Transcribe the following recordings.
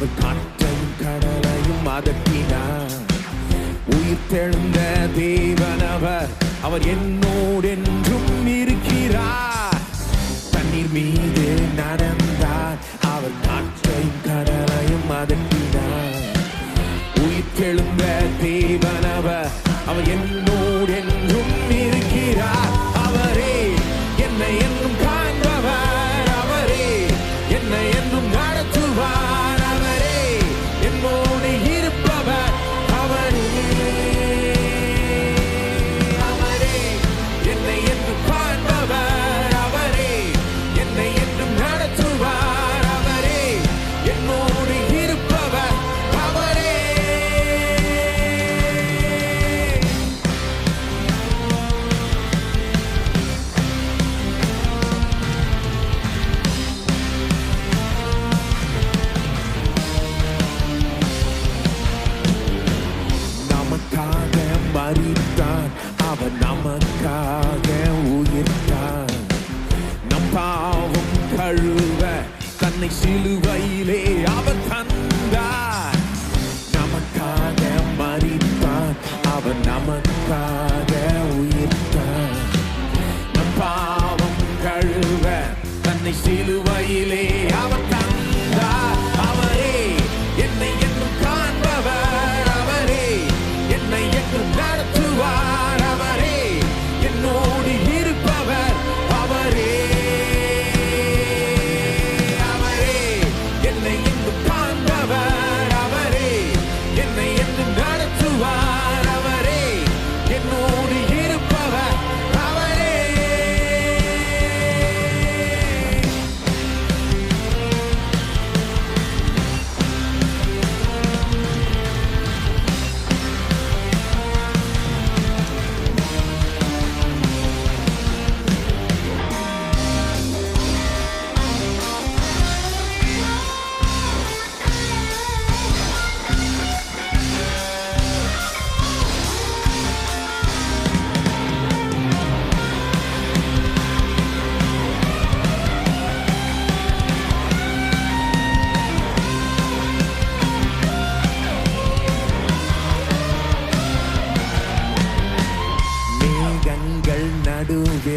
அவன் காட்டையும் கடலையும் அதட்டினான் உயிர் தெழுந்த தேவனவர் அவர் என்னோடு என்றும் இருக்கிறார். தண்ணீர் மீது நடந்தார் அவர் காற்றையும் கடலையும் அதட்டினார். உயிர் தெழுந்த தேவனவர் அவர் என்ன body.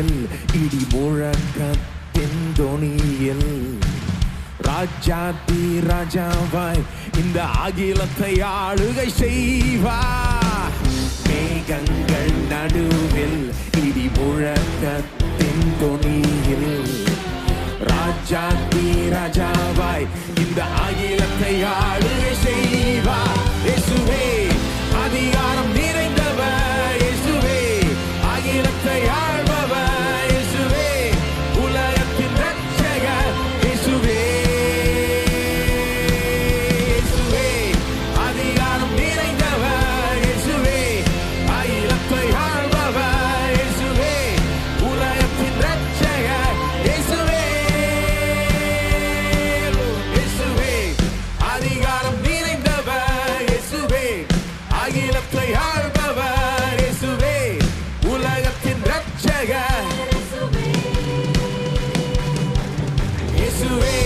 இடிமழையில் இடி முழக்கத்தின் தொனியில் ராஜாதி ராஜாவாய் இந்த அகிலத்தை ஆளுகை செய்வா. மேகங்கள் நடுவில் இடி முழக்கத்தின் தொனியில் to it